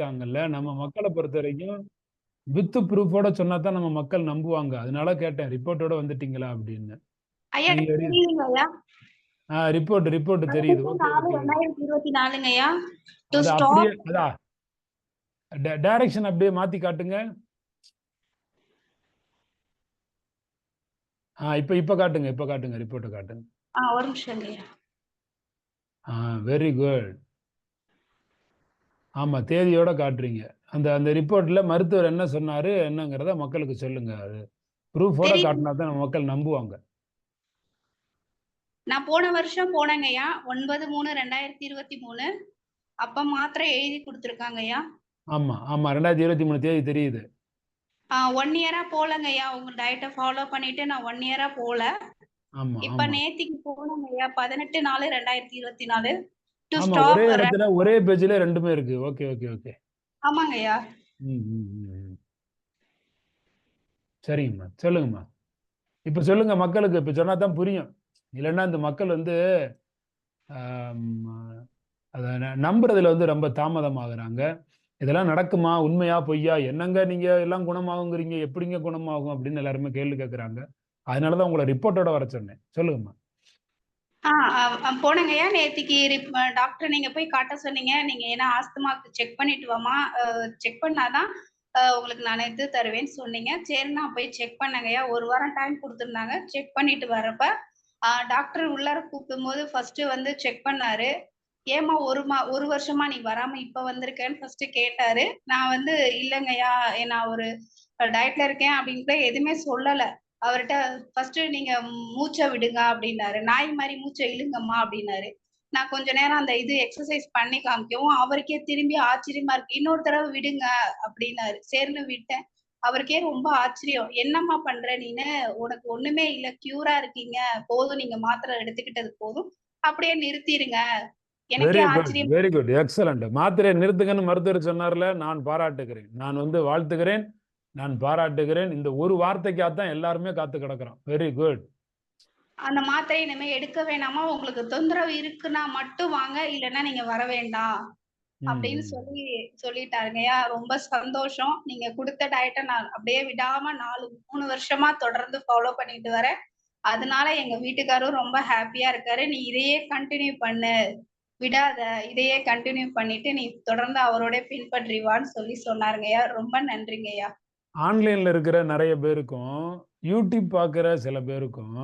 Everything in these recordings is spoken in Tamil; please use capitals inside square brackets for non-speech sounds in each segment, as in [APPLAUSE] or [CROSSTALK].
இருக்காங்கல்ல நம்ம மக்களை பொறுத்த வரைக்கும் வித் ப்ரூஃபோட சொன்னா தான் நம்ம மக்கள் நம்புவாங்க. அதனால கேட்டேன் ரிப்போர்ட்டோட வந்துட்டீங்களா அப்படின்னு. ஐயா நீங்க எனக்கு தெரியுதுங்க ஐயா ஆ ரிப்போர்ட் ரிப்போர்ட் தெரியுது. டைரக்ஷன் அப்படியே மாத்தி காட்டுங்க. ஆ இப்போ இப்போ காட்டுங்க இப்போ காட்டுங்க ரிப்போர்ட்டை காட்டுங்க. ஆ ஒரு நிமிஷம் வெரி குட் ஆமா தேதியோட காட்டுறீங்க. அந்த அந்த ரிப்போர்ட்ல மருத்துவர் என்ன சொன்னாரு என்னங்கிறத மக்களுக்கு சொல்லுங்க. அது ப்ரூஃபோட. காட்டினா தான் மக்கள் நம்புவாங்க. நான் போன வருஷம் போனேங்க ஐயா ஒன்பது மூணு ரெண்டாயிரத்தி இருபத்தி மூணு. அப்ப மாத்திரை எழுதி கொடுத்துருக்காங்க ஐயா ஆமா ஆமா. ரெண்டாயிரத்தி இருபத்தி மூணு தேதி தெரியுது. ஒன் இயரா போலங்க ஐயா உங்க டயட்டை ஃபாலோ பண்ணிட்டு நான் ஒன் இயரா போல ஆமா இப்ப நேத்திக்கு போனேங்க ஐயா பதினெட்டு நாலு ரெண்டாயிரத்தி இருபத்தி நாலு. டு ஆமா ஸ்டாப் ஒரே இடத்துல ஒரே பேஜ்ல ரெண்டுமே இருக்கு. ஓகே ஓகே ஓகே ஆமாங்க ஐயா ம் ம், ம், ம். சரிங்கம்மா. சொல்லுங்கம்மா. இப்போ சொல்லுங்க மக்களுக்கு. இப்போ சொன்னா தான் புரியும். இல்லைன்னா இந்த மக்கள் வந்து அதை நம்புறதுல வந்து ரொம்ப தாமதமாகறாங்க. இதெல்லாம் நடக்குமா? உண்மையா? பொய்யா? என்னங்க நீங்க எல்லாம் குணமாகுங்கிறீங்க? எப்படிங்க குணமாகும்? அப்படின்னு எல்லாருமே கேள்வி கேட்குறாங்க அதனால தான் உங்களை ரிப்போர்ட்டோட வர சொன்னேன். சொல்லுங்கம்மா. ஆ போனேங்கய்யா போனேங்க. ரிப் நேத்திக்கு டாக்டர் நீங்க போய் காட்ட சொன்னீங்க? நீங்க ஏன்னா ஆஸ்துமாக்கு செக் பண்ணிட்டு வாமா செக் பண்ணாதான் அஹ், உங்களுக்கு நான் இது தருவேன்னு சொன்னீங்க. சரி நான் போய் செக் பண்ணேங்கய்யா ஒரு வாரம் டைம் கொடுத்துருந்தாங்க. செக் பண்ணிட்டு வரப்ப டாக்டர் உள்ளார கூப்பிடும் போது ஃபர்ஸ்ட் வந்து செக் பண்ணாரு. ஏமா ஒரு மா ஒரு வருஷமா நீ வராம இப்ப வந்திருக்கேன்னு ஃபர்ஸ்ட் கேட்டாரு. நான் வந்து இல்லைங்கய்யா நான் ஒரு டயட்ல இருக்கேன் அப்படின்ட்டு எதுவுமே சொல்லல. அவர்கிட்ட ஃபர்ஸ்ட் நீங்க மூச்சை விடுங்க அப்படின்னாரு. நாய் மாதிரி மூச்சை இழுங்கம்மா அப்படின்னாரு. நான் கொஞ்ச நேரம் அந்த இது எக்ஸசைஸ் பண்ணி காமிக்கவும் அவருக்கே திரும்பி ஆச்சரியமா இருக்கு. இன்னொரு தடவை விடுங்க அப்படின்னாரு. சரின்னு விட்டேன். அவருக்கே ரொம்ப ஆச்சரியம். என்னம்மா பண்ற நீனு? உனக்கு ஒண்ணுமே இல்ல. கியூரா இருக்கீங்க. போதும். நீங்க மாத்திரை எடுத்துக்கிட்டது போதும். அப்படியே நிறுத்திடுங்க வெரி குட் எக்ஸலண்ட் மாத்திரையை நிறுத்துங்கன்னு மருத்துவர் சொன்னார்ல நான் பாராட்டுகிறேன் நான் வந்து வாழ்த்துகிறேன். நான் பாராட்டுகிறேன். இந்த ஒரு வார்த்தைக்காக தான் எல்லாருமே காத்து கிடக்குறோம் வெரி குட் அந்த மாத்திரை இனிமே எடுக்க வேணாமா? உங்களுக்கு தொந்தரவு இருக்குன்னா மட்டும் வாங்க. இல்லைன்னா நீங்க வர வேண்டாம். அப்படின்னு சொல்லி சொல்லிட்டாருங்கய்யா ரொம்ப சந்தோஷம். நீங்க கொடுத்த டயட்டை நான் அப்படியே விடாம நாலு மூணு வருஷமா தொடர்ந்து ஃபாலோ பண்ணிட்டு வரேன். அதனால எங்க வீட்டுக்காரரும் ரொம்ப ஹாப்பியா இருக்காரு. நீ இதையே கண்டினியூ பண்ணு. விடாத. இதையே கண்டினியூ பண்ணிட்டு நீ தொடர்ந்து அவரோட பின்பற்றி வான்னு சொல்லி சொன்னாருங்கய்யா ரொம்ப நன்றிங்கய்யா ஆன்லைன்ல இருக்கிற நிறைய பேருக்கும் யூடியூப் பார்க்குற சில பேருக்கும்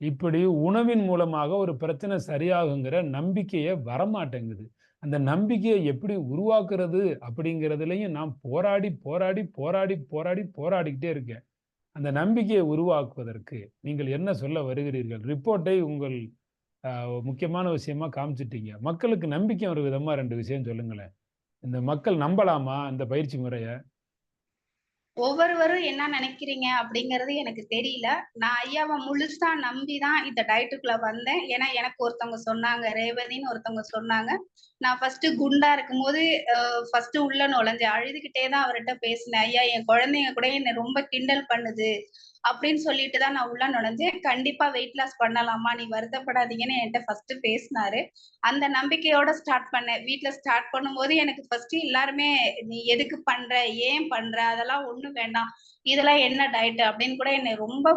இப்படி உணவின் மூலமாக ஒரு பிரச்சனை சரியாகுங்கிற நம்பிக்கையே வரமாட்டேங்குது. அந்த நம்பிக்கையை எப்படி உருவாக்குறது அப்படிங்கிறதுலையும் நான் போராடி போராடி போராடி போராடி போராடிக்கிட்டே இருக்கேன். அந்த நம்பிக்கையை உருவாக்குவதற்கு நீங்கள் என்ன சொல்ல வருகிறீர்கள்? ரிப்போர்ட்டை உங்கள் முக்கியமான விஷயமா காமிச்சிட்டீங்க. மக்களுக்கு நம்பிக்கை ஒரு விதமா ரெண்டு விஷயம் சொல்லுங்களேன். இந்த மக்கள் நம்பலாமா? இந்த பயிற்சி முறையை? ஒவ்வொருவரும் என்ன நினைக்கிறீங்க அப்படிங்கறது எனக்கு தெரியல. நான் ஐயாவை முழுசா நம்பிதான் இந்த டயட்டுக்குள்ள வந்தேன். ஏன்னா எனக்கு ஒருத்தவங்க சொன்னாங்க ரேவதின்னு ஒருத்தவங்க சொன்னாங்க. நான் ஃபர்ஸ்ட் குண்டா இருக்கும்போது ஃபர்ஸ்ட் உள்ள நுழைஞ்சேன். அழுதுகிட்டே தான் அவர்கிட்ட பேசினேன். ஐயா என் குழந்தைங்க கூட என்னை ரொம்ப கிண்டல் பண்ணுது. அப்படின்னு சொல்லிட்டு தான் நான் உள்ள நுழைஞ்சேன். கண்டிப்பா வெயிட் லாஸ் பண்ணலாமா? நீ வருத்தப்படாதீங்கன்னு என்கிட்ட ஃபர்ஸ்ட் பேசினாரு. அந்த நம்பிக்கையோட ஸ்டார்ட் பண்ணேன். வீட்டுல ஸ்டார்ட் பண்ணும்போது எனக்கு ஃபர்ஸ்ட் எல்லாருமே நீ எதுக்கு பண்ற? ஏன் பண்ற? அதெல்லாம் ஒண்ணும் வேண்டாம். இதெல்லாம் என்ன டயட் அப்படின்னு கூட என்னை ரொம்ப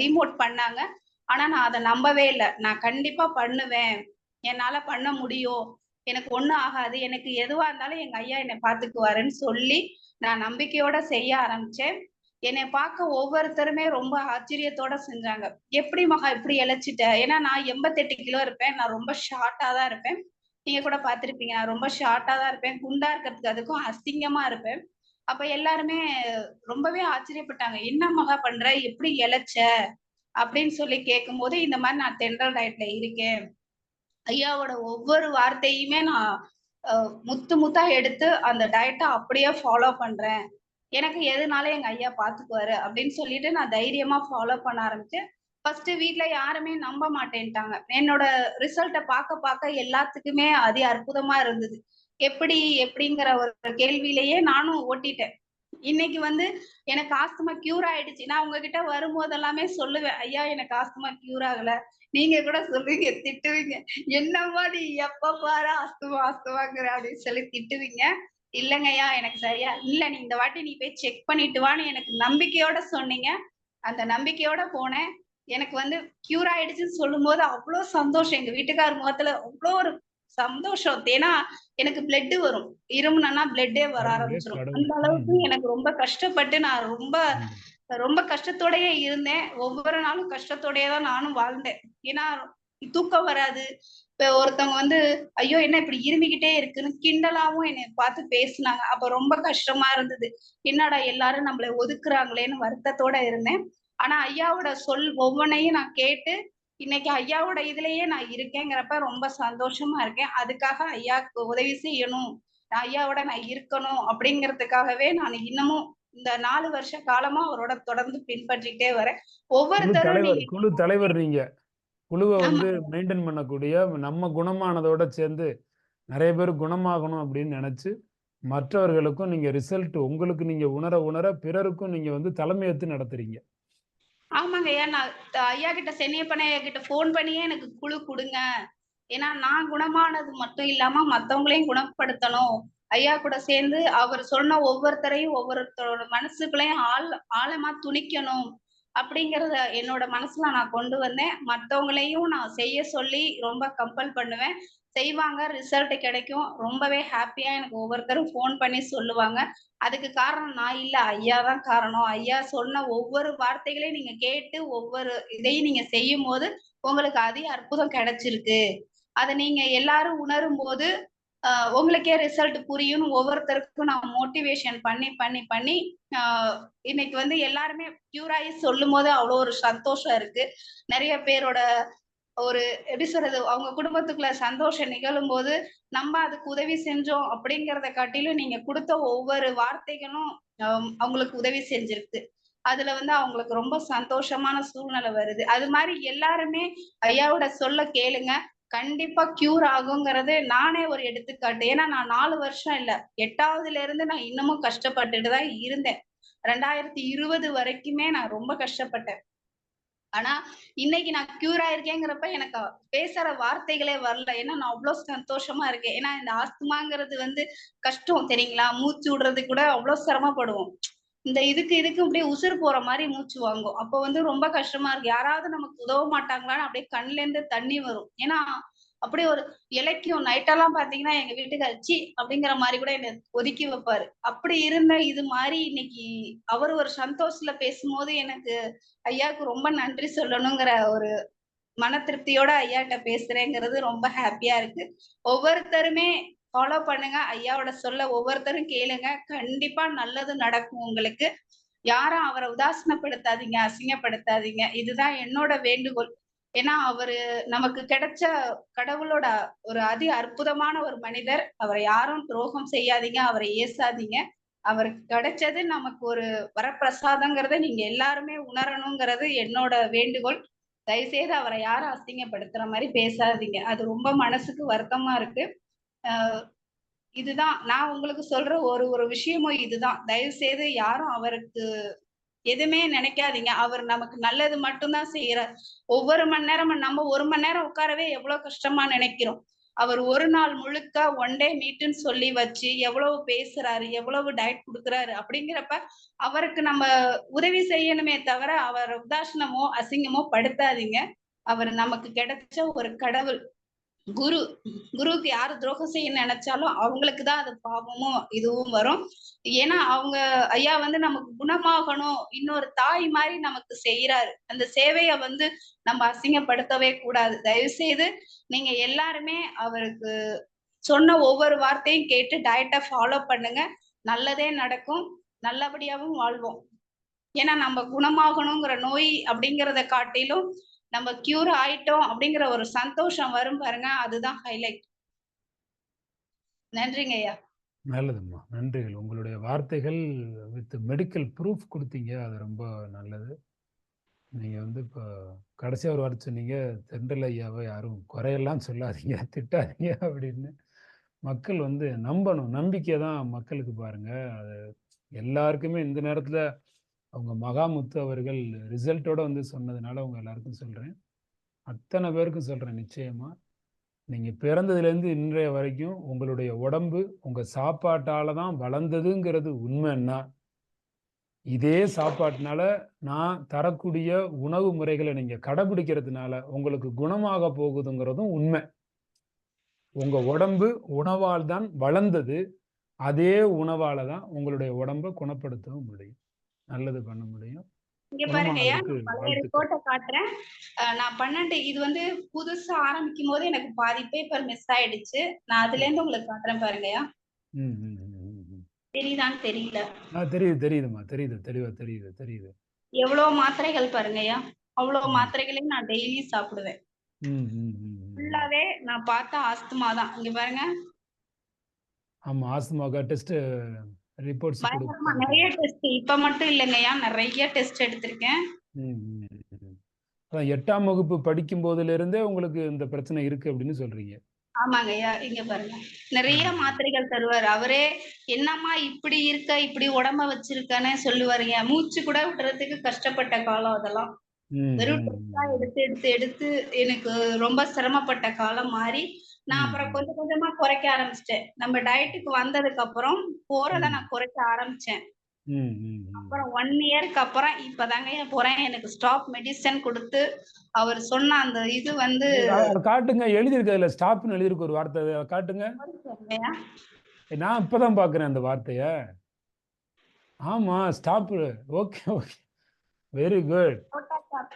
டிமோட் பண்ணாங்க. ஆனா நான் அதை நம்பவே இல்லை. நான் கண்டிப்பா பண்ணுவேன். என்னால பண்ண முடியும். எனக்கு ஒண்ணும் ஆகாது. எனக்கு எதுவா இருந்தாலும் எங்க ஐயா என்னை பாத்துக்குவாருன்னு சொல்லி நான் நம்பிக்கையோட செய்ய ஆரம்பிச்சேன். என்னை பார்க்க ஒவ்வொருத்தருமே ரொம்ப ஆச்சரியத்தோட செஞ்சாங்க. எப்படி மகா இப்படி இழைச்சிட்ட? ஏன்னா நான் எண்பத்தெட்டு கிலோ இருப்பேன். நான் ரொம்ப ஷார்ட்டா தான் இருப்பேன். நீங்க கூட பார்த்துருப்பீங்க. நான் ரொம்ப ஷார்ட்டா தான் இருப்பேன். குண்டா இருக்கிறதுக்கு அதுக்கும் அசிங்கமா இருப்பேன். அப்ப எல்லாருமே ரொம்பவே ஆச்சரியப்பட்டாங்க. என்ன மகா பண்ற? எப்படி இழைச்ச? அப்படின்னு சொல்லி கேட்கும்போது இந்த மாதிரி நான் தென்றல் டயட்ல இருக்கேன். ஐயாவோட ஒவ்வொரு வார்த்தையுமே நான் முத்து முத்தா எடுத்து அந்த டயட்டை அப்படியே ஃபாலோ பண்றேன். எனக்கு எதுனால எங்க ஐயா பாத்துக்குவாரு அப்படின்னு சொல்லிட்டு நான் தைரியமா ஃபாலோ பண்ண ஆரம்பிச்சேன் ஃபர்ஸ்ட் வீட்ல யாருமே நம்ப மாட்டேன்ட்டாங்க. என்னோட ரிசல்ட்டை பார்க்க பார்க்க எல்லாத்துக்குமே அதி அற்புதமா இருந்தது. எப்படி எப்படிங்கிற ஒரு கேள்வியிலேயே நானும் ஓட்டிட்டேன். இன்னைக்கு வந்து எனக்கு ஆஸ்துமா கியூர் ஆயிடுச்சு. நான் உங்ககிட்ட வரும்போது எல்லாமே சொல்லுவேன் ஐயா எனக்கு ஆஸ்துமா கியூர் ஆகல. நீங்க கூட சொல்லுவீங்க திட்டுவீங்க. என்னம்மா நீ எப்ப பாரு ஆஸ்துமா ஆஸ்துமாங்கிற அப்படின்னு சொல்லி திட்டுவீங்க. இல்லங்கய்யா எனக்கு சரியா இல்ல நீ இந்த வாட்டி நீ போய் செக் பண்ணிட்டு வான்னு எனக்கு நம்பிக்கையோட சொன்னீங்க. அந்த நம்பிக்கையோட போனேன். எனக்கு வந்து கியூர் ஆயிடுச்சுன்னு சொல்லும்போது அவ்வளோ சந்தோஷம். எங்க வீட்டுக்கார் முகத்துல அவ்வளோ ஒரு சந்தோஷம். ஏன்னா எனக்கு பிளட் வரும். இருமுனா பிளட்டே வர ஆரம்பிச்சிடும். அந்த அளவுக்கு. எனக்கு ரொம்ப கஷ்டப்பட்டு நான் ரொம்ப. ரொம்ப கஷ்டத்தோடயே இருந்தேன். ஒவ்வொரு நாளும் கஷ்டத்தோடயே தான் நானும் வாழ்ந்தேன். ஏன்னா தூக்கம் வராது. இப்ப ஒருத்தவங்க வந்து ஐயோ என்ன இப்படி இருமிக்கிட்டே இருக்குன்னு கிண்டலாவும் என்னை பார்த்து பேசுனாங்க. அப்ப ரொம்ப கஷ்டமா இருந்தது. என்னடா எல்லாரும் நம்மளை ஒதுக்குறாங்களேன்னு வருத்தத்தோட இருந்தேன். ஆனா ஐயாவோட சொல் ஒவ்வொன்றையும் நான் கேட்டு இன்னைக்கு ஐயாவோட இதுலயே நான் இருக்கேங்கிறப்ப ரொம்ப சந்தோஷமா இருக்கேன். அதுக்காக ஐயாவுக்கு உதவி செய்யணும். நான் ஐயாவோட நான் இருக்கணும். அப்படிங்கிறதுக்காகவே நான் இன்னமும் இந்த நாலு வருஷ காலமா அவரோட தொடர்ந்து பின்பற்றிட்டே வரேன். ஒவ்வொருத்தரும் குழு தலைவர் நீங்க. குழுவை வந்து. மெயின்டைன் பண்ணக்கூடிய நம்ம குணமானதோட சேர்ந்து நிறைய பேர் குணமாகணும் அப்படின்னு நினைச்சு மற்றவர்களுக்கும் நீங்க ரிசல்ட் உங்களுக்கு நீங்க உணர உணர பிறருக்கும் நீங்க வந்து தலைமையேற்று நடத்துறீங்க. ஆமாங்க. ஐயா நான் ஐயா கிட்ட சென்னியப்பன் ஐயா கிட்ட ஃபோன் பண்ணியே எனக்கு குழு கொடுங்க. ஏன்னா நான் குணமானது மட்டும் இல்லாம மத்தவங்களையும் குணப்படுத்தணும். ஐயா கூட சேர்ந்து அவர் சொன்ன ஒவ்வொருத்தரையும் ஒவ்வொருத்தரோட மனசுக்குள்ளேயும் ஆழ ஆழமா துணிக்கணும். அப்படிங்கறத என்னோட மனசுல நான் கொண்டு வந்தேன். மற்றவங்களையும் நான் செய்ய சொல்லி ரொம்ப கம்பல் பண்ணுவேன். செய்வாங்க ரிசல்ட் கிடைக்கும். ரொம்பவே ஹாப்பியா எனக்கு ஒவ்வொருத்தரும் ஃபோன் பண்ணி சொல்லுவாங்க. அதுக்கு காரணம் நான் இல்ல ஐயா தான் காரணம். ஐயா சொன்ன ஒவ்வொரு வார்த்தைகளையும் நீங்க கேட்டு ஒவ்வொரு இதையும் நீங்க செய்யும் போது உங்களுக்கு அதிக அற்புதம் கிடைச்சிருக்கு. அதை நீங்க எல்லாரும் உணரும் போது உங்களுக்கே ரிசல்ட் புரியும்னு ஒவ்வொருத்தருக்கும் நான் மோட்டிவேஷன் பண்ணி பண்ணி பண்ணி இன்னைக்கு வந்து எல்லாருமே பியூராகி சொல்லும் போது அவ்வளோ ஒரு சந்தோஷம் இருக்கு. நிறைய பேரோட ஒரு எப்படி சொல்றது அவங்க குடும்பத்துக்குள்ள சந்தோஷம் நிகழும் போது நம்ம அதுக்கு உதவி செஞ்சோம் அப்படிங்கறத காட்டிலும் நீங்க கொடுத்த ஒவ்வொரு வார்த்தைகளும் அவங்களுக்கு உதவி செஞ்சிருக்கு. அதுல வந்து அவங்களுக்கு ரொம்ப சந்தோஷமான சூழ்நிலை வருது. அது மாதிரி எல்லாருமே ஐயாவோட சொல்ல கேளுங்க. கண்டிப்பா கியூர் ஆகுங்கிறது நானே ஒரு எடுத்துக்காட்டு. ஏன்னா நான் நாலு வருஷம் இல்ல எட்டாவதுல இருந்து நான் இன்னமும் கஷ்டப்பட்டுட்டு தான் இருந்தேன். ரெண்டாயிரத்தி இருபது வரைக்குமே நான் ரொம்ப கஷ்டப்பட்டேன். ஆனா இன்னைக்கு நான் கியூர் ஆயிருக்கேங்கிறப்ப எனக்கு பேசுற வார்த்தைகளே வரல. ஏன்னா நான் அவ்வளவு சந்தோஷமா இருக்கேன். ஏன்னா இந்த ஆஸ்துமாங்கிறது வந்து கஷ்டம் தெரியுங்களா? மூச்சு விடுறது கூட அவ்வளவு சிரமப்படுவோம். இந்த இதுக்கு இதுக்கு அப்படியே உசுர் போற மாதிரி மூச்சு வாங்கும். அப்போ வந்து ரொம்ப கஷ்டமா இருக்கு யாராவது நமக்கு உதவ மாட்டாங்களான்னு அப்படியே கண்ணுல இருந்து தண்ணி வரும். ஏன்னா அப்படியே ஒரு இலக்கியம் நைட்டெல்லாம் பாத்தீங்கன்னா எங்க வீட்டுக்கு அச்சி அப்படிங்கிற மாதிரி கூட என்னை ஒதுக்கி வைப்பாரு. அப்படி இருந்த இது மாதிரி இன்னைக்கு அவர் ஒரு சந்தோஷத்துல பேசும்போது எனக்கு ஐயாவுக்கு ரொம்ப நன்றி சொல்லணுங்கிற ஒரு மன திருப்தியோட ஐயாட்ட பேசுறேங்கிறது ரொம்ப ஹாப்பியா இருக்கு. ஒவ்வொருத்தருமே ஃபாலோ பண்ணுங்க. ஐயாவோட சொல்ல ஒவ்வொருத்தரும் கேளுங்க. கண்டிப்பா நல்லது நடக்கும் உங்களுக்கு. யாரும் அவரை உதாசனப்படுத்தாதீங்க அசிங்கப்படுத்தாதீங்க. இதுதான் என்னோட வேண்டுகோள். ஏன்னா அவரு நமக்கு கிடைச்ச கடவுளோட ஒரு அதி அற்புதமான ஒரு மனிதர். அவரை யாரும் துரோகம் செய்யாதீங்க அவரை ஏசாதீங்க. அவருக்கு கிடைச்சது நமக்கு ஒரு வரப்பிரசாதங்கிறத நீங்க எல்லாருமே உணரணுங்கிறது என்னோட வேண்டுகோள். தயவுசெய்து அவரை யாரும் அசிங்கப்படுத்துற மாதிரி பேசாதீங்க. அது ரொம்ப மனசுக்கு வருத்தமா இருக்கு. இதுதான். நான் உங்களுக்கு சொல்ற ஒரு ஒரு விஷயமும் இதுதான். தயவு செய்து யாரும் அவருக்கு எதுவுமே நினைக்காதீங்க. அவர் நமக்கு நல்லது மட்டும்தான் செய்யறார் ஒவ்வொரு மணி நேரமும் நம்ம ஒரு மணி நேரம் உட்காரவே எவ்வளவு கஷ்டமா நினைக்கிறோம். அவர் ஒரு நாள் முழுக்க ஒன் டே மீட்டுன்னு சொல்லி வச்சு எவ்வளவு பேசுறாரு எவ்வளவு டயட் கொடுக்குறாரு அப்படிங்கிறப்ப அவருக்கு நம்ம உதவி செய்யணுமே தவிர அவர் உதாசனமோ அசிங்கமோ படுத்தாதீங்க. அவர் நமக்கு கிடைச்ச ஒரு கடவுள். குரு குருவுக்கு யார் துரோகம் செய்ய நினைச்சாலும் அவங்களுக்கு தான் அது பாவமும் இதுவும் வரும். ஏன்னா அவங்க ஐயா வந்து நமக்கு குணமாகணும். இன்னொரு தாய் மாதிரி நமக்கு செய்யறாரு அந்த சேவைய வந்து நம்ம அசிங்கப்படுத்தவே கூடாது. தயவு செய்து நீங்க எல்லாருமே அவருக்கு சொன்ன ஒவ்வொரு வார்த்தையும் கேட்டு டயட்டை ஃபாலோ பண்ணுங்க. நல்லதே நடக்கும். நல்லபடியாவும் வாழ்வோம். ஏன்னா நம்ம குணமாகணுங்கிற நோய் அப்படிங்கிறத காட்டிலும் நம்ம கியூர் ஆயிட்டோம் அப்படிங்கிற ஒரு சந்தோஷம் வரும் பாருங்க அதுதான் ஹைலைட் நன்றிங்க ஐயா. நல்லதும்மா. நன்றிகள். உங்களுடைய வார்த்தைகள் வித் மெடிக்கல் ப்ரூஃப் கொடுத்தீங்க அது ரொம்ப நல்லது. நீங்கள் வந்து இப்போ கடைசியாக ஒரு வார்த்தை சொன்னீங்க தென்றல் ஐயாவை யாரும் குறையெல்லாம் சொல்லாதீங்க திட்டாதீங்க அப்படின்னு. மக்கள் வந்து நம்பணும். நம்பிக்கை தான் மக்களுக்கு பாருங்க. அது எல்லாருக்குமே இந்த நேரத்தில் அவங்க மகாமுத்து அவர்கள் ரிசல்ட்டோட வந்து சொன்னதுனால அவங்க எல்லாருக்கும் சொல்கிறேன் அத்தனை பேருக்கும் சொல்கிறேன் நிச்சயமாக நீங்கள் பிறந்ததுலேருந்து இன்றைய வரைக்கும் உங்களுடைய உடம்பு உங்கள் சாப்பாட்டால் தான் வளர்ந்ததுங்கிறது உண்மைன்னா இதே சாப்பாட்டினால நான் தரக்கூடிய உணவு முறைகளை நீங்கள் கடைபிடிக்கிறதுனால உங்களுக்கு குணமாக போகுதுங்கிறதும் உண்மை. உங்கள் உடம்பு உணவால் தான் வளர்ந்தது அதே உணவால் தான் உங்களுடைய உடம்பை குணப்படுத்தவும் முடியும். நல்லது பண்ண முடியும். இங்க பாருங்கய்யா பழைய ரிப்போர்ட்டை காட்டுறேன். நான் பன்னெண்டு இது வந்து புதுசா ஆரம்பிக்கும் போது எனக்கு பாதி பேப்பர் மிஸ் ஆயிடுச்சு. நான் அதுல இருந்து உங்களுக்கு காட்டுறேன் பாருங்கய்யா. தெரியுதான்னு தெரியல. தெரியுது தெரியுதுமா தெரியுது தெளிவா தெரியுது தெரியுது. எவ்வளவு மாத்திரைகள் பாருங்கய்யா அவ்வளவு. மாத்திரைகளையும் நான் டெய்லி சாப்பிடுவேன். ஃபுல்லாவே நான் பார்த்த ஆஸ்துமா தான். இங்க பாருங்க. ஆமா ஆஸ்துமாக்கா டெஸ்ட் ரிப்போர்ட்ஸ் நிறைய டெஸ்ட் இப்ப மட்டும் இல்லைங்கய்யா நிறைய டெஸ்ட் எடுத்திருக்கேன். எட்டாம் வகுப்பு படிக்கும் போதுல இருந்தே உங்களுக்கு இந்த பிரச்சனை இருக்கு அப்படின்னு சொல்றீங்க. ஆமாங்கய்யா இங்க பாருங்க. நிறைய மாத்திரைகள் தருவாரு. அவரே என்னம்மா இப்படி இருக்க? இப்படி உடம்ப வச்சிருக்கன்னு சொல்லுவாருங்க மூச்சு கூட விடுறதுக்கு கஷ்டப்பட்ட காலம் அதெல்லாம். வெறும் எடுத்து எடுத்து எடுத்து எனக்கு ரொம்ப சிரமப்பட்ட காலம் மாறி நான் அப்புறம் கொஞ்சம் கொஞ்சமா குறைக்க ஆரம்பிச்சிட்டேன். நம்ம டயட்டுக்கு வந்ததுக்கு அப்புறம் போறத. நான் குறைக்க ஆரம்பிச்சேன். அப்புறம் ஒன் இயருக்கு அப்புறம் இப்பதாங்க போறேன். எனக்கு ஸ்டாப் மெடிசன் கொடுத்து அவர் சொன்ன அந்த இது வந்து காட்டுங்க. எழுதியிருக்கு அதுல. ஸ்டாப்னு எழுதியிருக்கு ஒரு வார்த்தை. காட்டுங்க? நான் இப்பதான் பாக்குறேன் அந்த வார்த்தைய. ஆமா stop okay okay. Very good ரோட்டா கேப்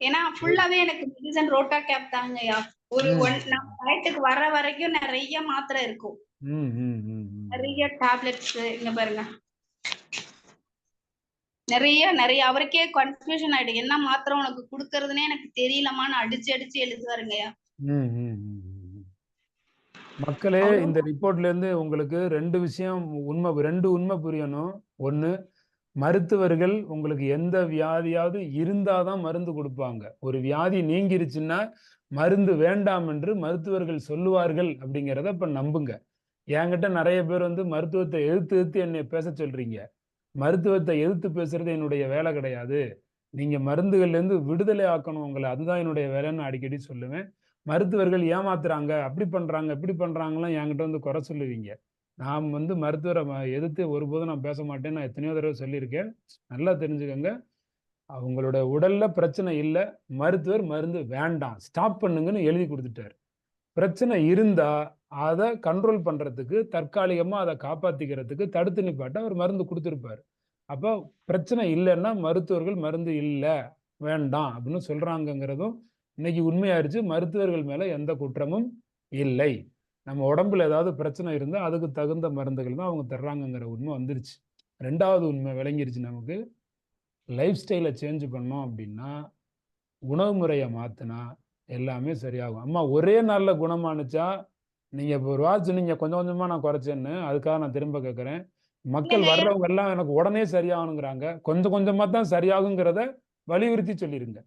ஏன்னா ஃபுல்லாவே எனக்கு மெடிசன் ரோட்டா கேப் தாங்கய்யா. ஒரு. ஒன் நான் டயட்டுக்கு வர்ற வரைக்கும் நிறைய மாத்திரை இருக்கும். நிறைய டேப்லெட்ஸ் இங்க பாருங்க. நிறைய நிறைய அவருக்கே கன்ஃபியூஷன் ஆயிடும். என்ன மாத்திரை உனக்கு கொடுக்கறதுனே எனக்கு தெரியலமான்னு அடிச்சு அடிச்சு எழுதுவாருங்கய்யா. மக்களே இந்த ரிப்போர்ட்ல இருந்து உங்களுக்கு ரெண்டு விஷயம் உண்மை ரெண்டு உண்மை புரியணும். ஒண்ணு மருத்துவர்கள் உங்களுக்கு எந்த வியாதியாவது இருந்தாதான் மருந்து கொடுப்பாங்க. ஒரு வியாதி நீங்கிருச்சுன்னா மருந்து வேண்டாம் என்று மருத்துவர்கள் சொல்லுவார்கள் அப்படிங்கிறத இப்போ நம்புங்க. என்கிட்ட நிறைய பேர் வந்து மருத்துவத்தை எதிர்த்து எதிர்த்து என்னை பேச சொல்றீங்க. மருத்துவத்தை எதிர்த்து பேசுறது என்னுடைய வேலை கிடையாது. நீங்க மருந்துகள்லேருந்து விடுதலை ஆக்கணும் உங்களை அதுதான் என்னுடைய வேலைன்னு அடிக்கடி சொல்லுவேன். மருத்துவர்கள் ஏமாத்துறாங்க அப்படி பண்றாங்க இப்படி பண்றாங்களாம் என்கிட்ட வந்து குறை சொல்லுவீங்க. நான் வந்து மருத்துவரை ம- எதிர்த்து ஒருபோதும் நான் பேச மாட்டேன் நான் எத்தனையோ தடவை சொல்லியிருக்கேன். நல்லா தெரிஞ்சுக்கோங்க. அவங்களோட உடல்ல பிரச்சனை இல்லை மருத்துவர் மருந்து வேண்டாம் ஸ்டாப் பண்ணுங்கன்னு எழுதி கொடுத்துட்டாரு. பிரச்சனை இருந்தா அதை கண்ட்ரோல் பண்றதுக்கு தற்காலிகமா அதை காப்பாத்திக்கிறதுக்கு தடுத்து நிப்பாட்ட அவர் மருந்து கொடுத்துருப்பாரு. அப்போ பிரச்சனை இல்லைன்னா மருத்துவர்கள் மருந்து இல்லை வேண்டாம் அப்படின்னு சொல்றாங்கங்கிறதும் இன்னைக்கு உண்மையாயிருச்சு. மருத்துவர்கள் மேல எந்த குற்றமும் இல்லை. நம்ம உடம்புல ஏதாவது பிரச்சனை இருந்தால் அதுக்கு தகுந்த மருந்துகள் தான் அவங்க தர்றாங்கங்கிற உண்மை வந்துருச்சு. ரெண்டாவது உண்மை விளங்கிருச்சு நமக்கு. லைஃப் ஸ்டைலை சேஞ்ச் பண்ணோம் அப்படின்னா உணவு முறையை மாத்தினா எல்லாமே சரியாகும். அம்மா ஒரே நாள்ல குணமானுச்சா? நீங்க இப்போ ஒரு வாரம் சொன்னீங்க கொஞ்சம் கொஞ்சமா நான் குறைச்சேன்னு. அதுக்காக நான் திரும்ப கேட்கறேன் மக்கள். வர்றவங்க எல்லாம் எனக்கு உடனே சரியாகணுங்கிறாங்க. கொஞ்சம் கொஞ்சமா தான் சரியாகுங்கிறத வலியுறுத்தி சொல்லிருங்க.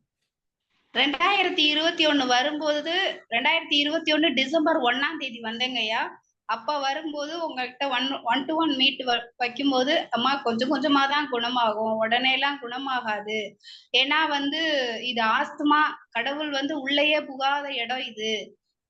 ரெண்டாயிரத்தி இருபத்தி ஒண்ணு வரும்போது ரெண்டாயிரத்தி இருபத்தி ஒண்ணு டிசம்பர் ஒண்ணாம் தேதி வந்தேங்கய்யா. அப்பா வரும்போது உங்ககிட்ட one one to one meet வைக்கும்போது அம்மா கொஞ்சம் கொஞ்சமா தான் குணமாகும். உடனே எல்லாம் குணமாகாது. ஏன்னா வந்து இது ஆஸ்துமா கடவுள் வந்து உள்ளேயே புகாத இடம் இது.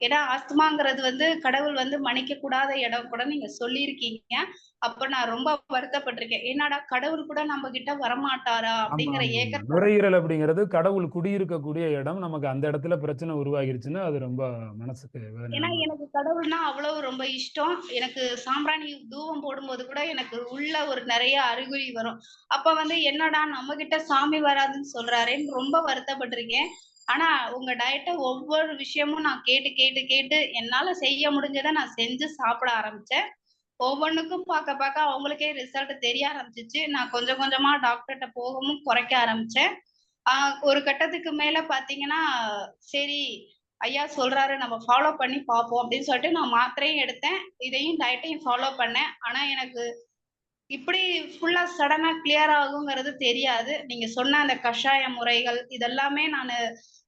ஏன்னா ஆஸ்துமாங்கிறது வந்து கடவுள் வந்து மன்னிக்க கூடாத இடம் கூட நீங்க சொல்லியிருக்கீங்க. அப்ப நான் ரொம்ப வருத்தப்பட்டிருக்கேன். என்னடா கடவுள் கூட நம்ம கிட்ட வரமாட்டாரா அப்படிங்கிற. ஏக்கத்தோட நுரையீரல் அப்படிங்கிறது கடவுள் குடியிருக்கக்கூடிய இடம். நமக்கு அந்த இடத்துல பிரச்சனை உருவாகிருச்சுன்னா அது ரொம்ப மனசுக்கு ஏன்னா எனக்கு கடவுள்னா அவ்வளவு ரொம்ப இஷ்டம். எனக்கு சாம்பிராணி தூபம் போடும்போது கூட எனக்கு உள்ள ஒரு நிறைய அறிகுறி வரும். அப்ப வந்து என்னடா நம்ம கிட்ட சாமி வராதுன்னு சொல்றாரேன்னு ரொம்ப வருத்தப்பட்டிருக்கேன். ஆனா உங்க டயட்டை ஒவ்வொரு விஷயமும் நான் கேட்டு கேட்டு கேட்டு என்னால செய்ய முடிஞ்சதை நான் செஞ்சு சாப்பிட ஆரம்பிச்சேன். ஒவ்வொன்றுக்கும் பார்க்க பார்க்க அவங்களுக்கே ரிசல்ட் தெரிய ஆரம்பிச்சிச்சு. நான் கொஞ்சம் கொஞ்சமா டாக்டர்கிட்ட போகவும் குறைக்க ஆரம்பிச்சேன். ஆஹ் ஒரு கட்டத்துக்கு மேல பாத்தீங்கன்னா சரி ஐயா சொல்றாரு நம்ம ஃபாலோ பண்ணி பார்ப்போம் அப்படின்னு சொல்லிட்டு நான் மாத்திரையும் எடுத்தேன். இதையும் டயட்டையும் ஃபாலோ பண்ணேன். ஆனா எனக்கு இப்படி ஃபுல்லா சடனா கிளியர் ஆகுங்கிறது தெரியாது. நீங்க சொன்ன அந்த கஷாய முறைகள் இதெல்லாமே நான்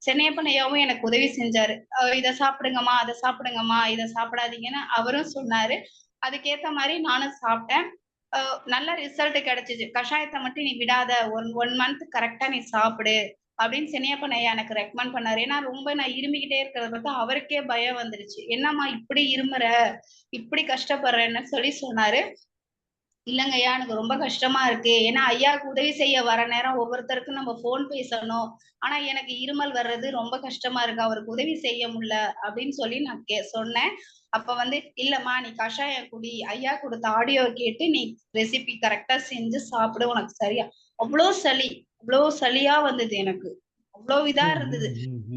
சென்னையப்பன் ஐயாவும் எனக்கு உதவி செஞ்சாரு. இதை சாப்பிடுங்கம்மா அதை சாப்பிடுங்கம்மா இதை சாப்பிடாதீங்கன்னு அவரும் சொன்னாரு. அதுக்கேத்த மாதிரி நானும் சாப்பிட்டேன். நல்ல ரிசல்ட் கிடைச்சிச்சு. கஷாயத்தை மட்டும் நீ விடாத. ஒன் ஒன் மந்த் கரெக்டா நீ சாப்பிடு. அப்படின்னு சென்னையப்பன் ஐயா எனக்கு ரெக்கமெண்ட் பண்ணாரு. ஏன்னா ரொம்ப நான் இருமிக்கிட்டே இருக்கிறத பார்த்து அவருக்கே பயம் வந்துருச்சு. என்னம்மா இப்படி இருமுற? இப்படி கஷ்டப்படுறேன்னு சொல்லி சொன்னாரு. இல்லைங்க ஐயா எனக்கு ரொம்ப கஷ்டமா இருக்கு. ஏன்னா ஐயாவுக்கு உதவி செய்ய வர நேரம் ஒவ்வொருத்தருக்கும் நம்ம ஃபோன் பேசணும். ஆனா எனக்கு இருமல் வர்றது ரொம்ப கஷ்டமா இருக்கு. அவருக்கு உதவி செய்ய முடியல அப்படின்னு சொல்லி நான் கே சொன்னேன். அப்ப வந்து இல்லம்மா நீ கஷாயம் குடி. ஐயா கொடுத்த ஆடியோ கேட்டு நீ ரெசிபி கரெக்டா செஞ்சு சாப்பிடு. உனக்கு சரியா அவ்வளோ சளி அவ்வளோ சளியா வந்தது எனக்கு. அவ்வளோ இதா இருந்தது.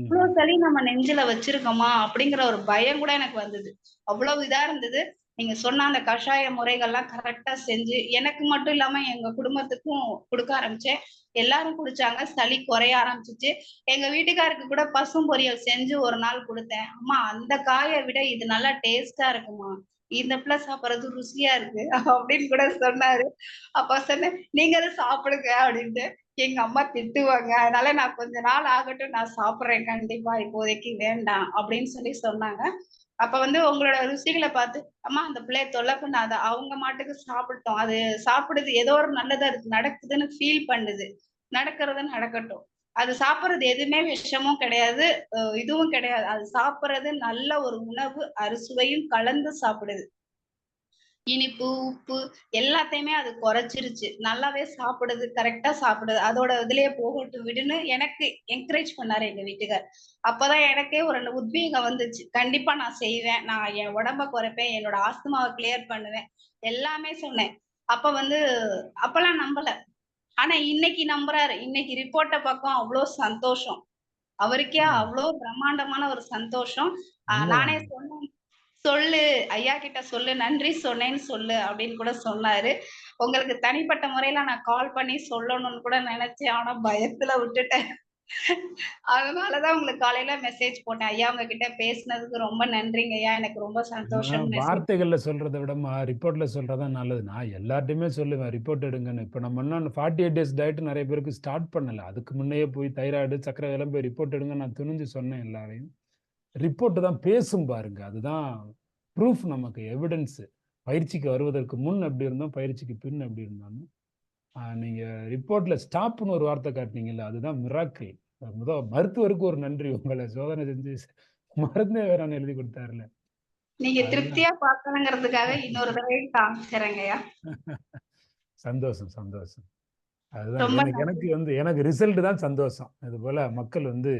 இவ்வளவு சளி நம்ம நெஞ்சில வச்சிருக்கோமா? அப்படிங்கிற ஒரு பயம் கூட எனக்கு வந்தது. அவ்வளவு இதா இருந்தது. நீங்க சொன்ன அந்த கஷாய முறைகள்லாம் கரெக்டா செஞ்சு எனக்கு மட்டும் இல்லாம எங்க குடும்பத்துக்கும் கொடுக்க ஆரம்பிச்சேன். எல்லாரும் குடிச்சாங்க. சளி குறைய ஆரம்பிச்சிச்சு. எங்க வீட்டுக்காருக்கு கூட பசும் பொரியல் செஞ்சு ஒரு நாள் கொடுத்தேன். அம்மா அந்த காயை விட இது நல்லா டேஸ்டா இருக்குமா? இந்த பிள்ளை சாப்பிடுறது ருசியா இருக்கு. [LAUGHS] அப்படின்னு கூட சொன்னாரு. அப்ப சொன்னேன் நீங்க அதை சாப்பிடுங்க அப்படின்ட்டு. எங்க அம்மா திட்டுவாங்க. அதனால நான் கொஞ்ச நாள் ஆகட்டும் நான் சாப்பிடுறேன். கண்டிப்பா இப்போதைக்கு வேண்டாம் அப்படின்னு சொல்லி சொன்னாங்க. அப்ப வந்து உங்களோட ருசிகளை பார்த்து அம்மா அந்த பிள்ளைய தொல்லை பண்ணாத. அவங்க மாட்டுக்கு சாப்பிட்டோம். அது சாப்பிடுது. ஏதோ ஒரு நல்லது அதுக்கு நடக்குதுன்னு ஃபீல் பண்ணுது. நடக்கிறது நடக்கட்டும். அது சாப்பிடுறது எதுவுமே விஷமும் கிடையாது. இதுவும் கிடையாது. அது சாப்பிடுறது நல்ல ஒரு உணவு. அறுசுவையும் கலந்து சாப்பிடுது. இனிப்பு உப்பு எல்லாத்தையுமே அது குறைச்சிருச்சு. நல்லாவே சாப்பிடுது கரெக்டா சாப்பிடுது. அதோட இதுலயே போகட்டும் விடுன்னு எனக்கு என்கரேஜ் பண்ணாரு எங்க வீட்டுக்கார். அப்பதான் எனக்கே ஒரு உத்வேகம் வந்துச்சு. கண்டிப்பா நான் செய்வேன். நான் என் உடம்ப குறைப்பேன். என்னோட ஆஸ்துமாவை கிளியர் பண்ணுவேன். எல்லாமே சொன்னேன். அப்ப வந்து அப்பெல்லாம் நம்பல. ஆனா இன்னைக்கு நம்புறாரு. இன்னைக்கு ரிப்போர்ட்ட பக்கம் அவ்வளோ சந்தோஷம். அவருக்கே அவ்வளோ பிரம்மாண்டமான ஒரு சந்தோஷம். நானே சொன்னேன். சொல்லு ஐயா கிட்ட சொல்லு நன்றி சொன்னேன்னு சொல்லு அப்படின்னு கூட சொன்னாரு. உங்களுக்கு தனிப்பட்ட முறையில நான் கால் பண்ணி சொல்லணும்னு கூட நினைச்சேன். ஆனா பயத்துல விட்டுட்டேன். அதனாலதான் உங்களுக்கு காலையில மெசேஜ் போட்டேன். ஐயா உங்ககிட்ட பேசுனதுக்கு ரொம்ப நன்றிங்க ஐயா. எனக்கு ரொம்ப சந்தோஷம். வார்த்தைகள்ல சொல்றதை விடமா ரிப்போர்ட்ல சொல்றதா நல்லது. நான் எல்லார்ட்டையுமே சொல்லுவேன் ரிப்போர்ட் எடுங்கன்னு. இப்போ நம்ம என்ன ஃபார்ட்டி எயிட் டேஸ் டயட் நிறைய பேருக்கு ஸ்டார்ட் பண்ணல. அதுக்கு முன்னையே போய் தைராய்டு சக்கரை இதெல்லாம் போய் ரிப்போர்ட் எடுங்க நான் துணிஞ்சு சொன்னேன் எல்லாரையும். ரிப்போர்ட் தான் பேசும் பாருங்க. அதுதான் ப்ரூஃப் நமக்கு எவிடன்ஸ் பயிற்சிக்கு வருவதற்கு முன் எப்படி இருந்தோம் பயிற்சிக்கு பின் எப்படி இருந்தாலும் ஆஹ் நீங்க ரிப்போர்ட்ல ஸ்டாப்னு ஒரு வார்த்தை காட்டினீங்கல்ல அதுதான் மிராக்கிள் முதல் மருத்துவருக்கு ஒரு நன்றி உங்களை சோதனை செஞ்சு மருந்தே வேற எழுதி கொடுத்தாருல. நீங்க. திருப்தியா பாக்கணுங்கிறதுக்காக இன்னொரு தடவை காமிச்சிறேங்கய்யா சந்தோஷம் சந்தோஷம். அதுதான் எனக்கு வந்து எனக்கு ரிசல்ட் தான் சந்தோஷம். இது போல மக்கள் வந்து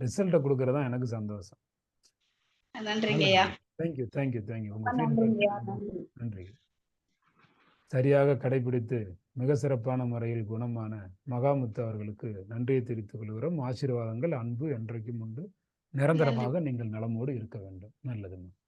ரிசல்ட்டை கொடுக்கறது தான் எனக்கு சந்தோஷம். நன்றிங்கய்யா. தேங்க்யூ தேங்க்யூ தேங்க்யூ உங்க நன்றி. சரியாக கடைபிடித்து மிக சிறப்பான முறையில் குணமான மகாமுத்து அவர்களுக்கு நன்றியை தெரிவித்துக் கொள்கிறோம். ஆசீர்வாதங்கள் அன்பு என்றைக்கும் உண்டு. நிரந்தரமாக நீங்கள் நலமோடு இருக்க வேண்டும். நல்லதுமா